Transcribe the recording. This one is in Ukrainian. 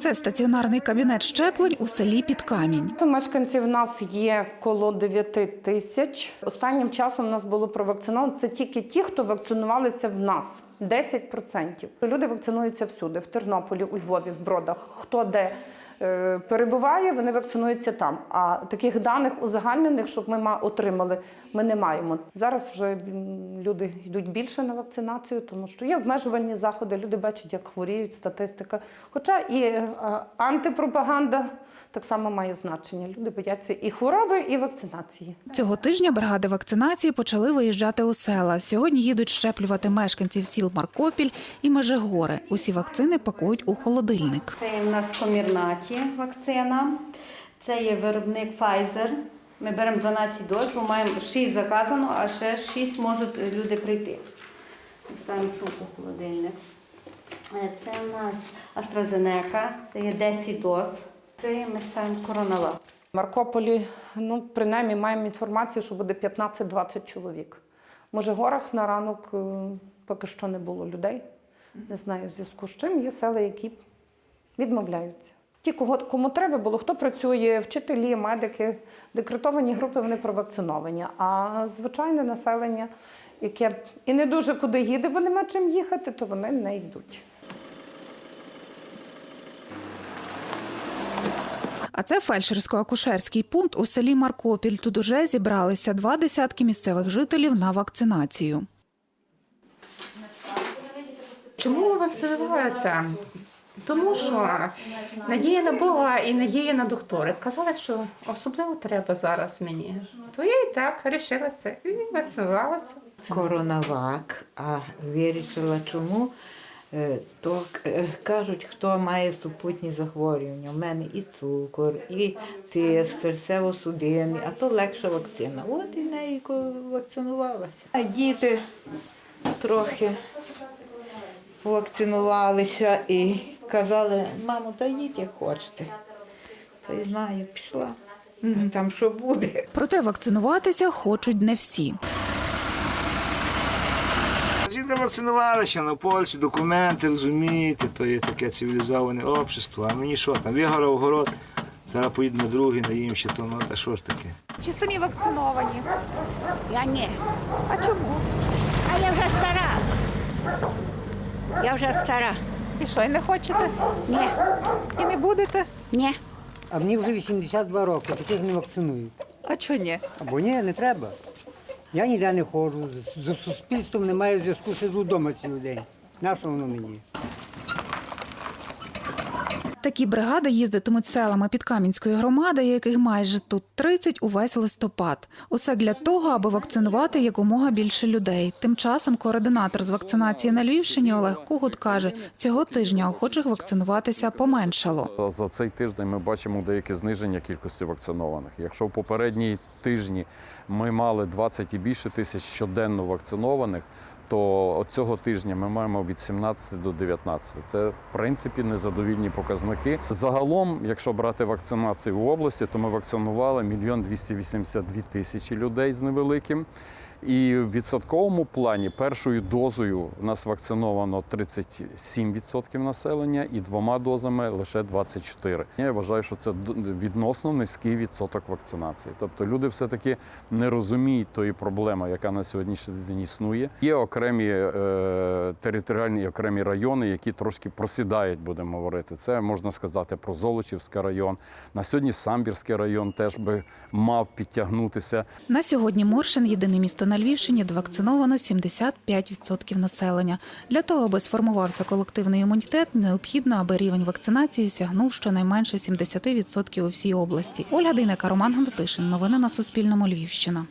Це стаціонарний кабінет щеплень у селі Підкамінь. камінь мешканців у нас є коло 9 тисяч. Останнім часом у нас було провакциновано. Це тільки ті, хто вакцинувалися в нас. 10%. Люди вакцинуються всюди, в Тернополі, у Львові, в Бродах. Хто де перебуває, вони вакцинуються там. А таких даних узагальнених, щоб ми ма- отримали, ми не маємо. Зараз вже люди йдуть більше на вакцинацію, тому що є обмежувальні заходи. Люди бачать, як хворіють, статистика. Хоча і е, антипропаганда так само має значення. Люди бояться і хвороби, і вакцинації. Цього тижня бригади вакцинації почали виїжджати у села. Сьогодні їдуть щеплювати мешканців сіл Маркопіль і Межигори. Усі вакцини пакують у холодильник. Це в нас комірнаті вакцина, це є виробник Pfizer. Ми беремо 12 доз, бо маємо 6 заказано, а ще 6 можуть люди прийти. Ставимо сумку в холодильник. Е, Це в нас AstraZeneca, це є 10 доз. Це ми ставимо коронавак. В Маркополі, ну, принаймні, маємо інформацію, що буде 15-20 чоловік. В Межигорах на ранок е, поки що не було людей. Не знаю, в зв'язку з чим є села, які відмовляються. Ті, кого, кому треба було, хто працює, вчителі, медики, декретовані групи, вони провакциновані. А звичайне населення, яке і не дуже куди їде, бо нема чим їхати, то вони не йдуть. А це фельдшерсько-акушерський пункт у селі Маркопіль. Тут уже зібралися два десятки місцевих жителів на вакцинацію. Чому вакцинувалася? Тому що надія на Бога і надія на доктора. Казали, що особливо треба зараз мені. То я і так вирішила це і вакцинувалася. Коронавак, а вирішила чому. Е, То е, кажуть, хто має супутні захворювання. У мене і цукор, і тиск, серцево-судинний, а то легша вакцина. От і нею вакцинувалася. А діти трохи вакцинувалися і казали, мамо, та йдіть як хочете. Та й знаю, пішла. Там що буде? Проте вакцинуватися хочуть не всі. Жінки вакцинувалися на Польщі, документи, розумієте, то є таке цивілізоване общество. А мені що там, вигорав город, зараз поїду на другий, наїм ще то, ну та що ж таке. Чи самі вакциновані? Я ні. А чому? А я вже стара. Я вже стара. І що, і не хочете? Ні, І не будете? ні. А мені вже 82 роки, такі ж не вакцинують. А чого ні? Або ні, не треба. Я ніде не ходжу, з, з суспільством не маю зв'язку, сиджу вдома цілий день. Нащо воно мені? Такі бригади їздитимуть селами Підкам'янської громади, яких майже тут 30 увесь листопад. Усе для того, аби вакцинувати якомога більше людей. Тим часом координатор з вакцинації на Львівщині Олег Кугут каже, цього тижня охочих вакцинуватися поменшало. За цей тиждень ми бачимо деяке зниження кількості вакцинованих. Якщо в попередні тижні ми мали 20 і більше тисяч щоденно вакцинованих, то цього тижня ми маємо від 17 до 19. Це в принципі незадовільні показники. Загалом, якщо брати вакцинацію в області, то ми вакцинували мільйон 282 тисячі людей з невеликим. І в відсотковому плані першою дозою у нас вакциновано 37% населення і двома дозами лише 24%. Я вважаю, що це відносно низький відсоток вакцинації. Тобто люди все-таки не розуміють тої проблеми, яка на сьогоднішній день існує. Є окремі е, територіальні окремі райони, які трошки просідають, будемо говорити. Це можна сказати про Золочівський район. На сьогодні Самбірський район теж би мав підтягнутися. На сьогодні Моршин єдине місто на Львівщині, довакциновано 75% населення. Для того, аби сформувався колективний імунітет, необхідно, аби рівень вакцинації сягнув щонайменше 70% у всій області. Ольга Дейнека, Роман Гнатишин. Новини на Суспільному. Львівщина.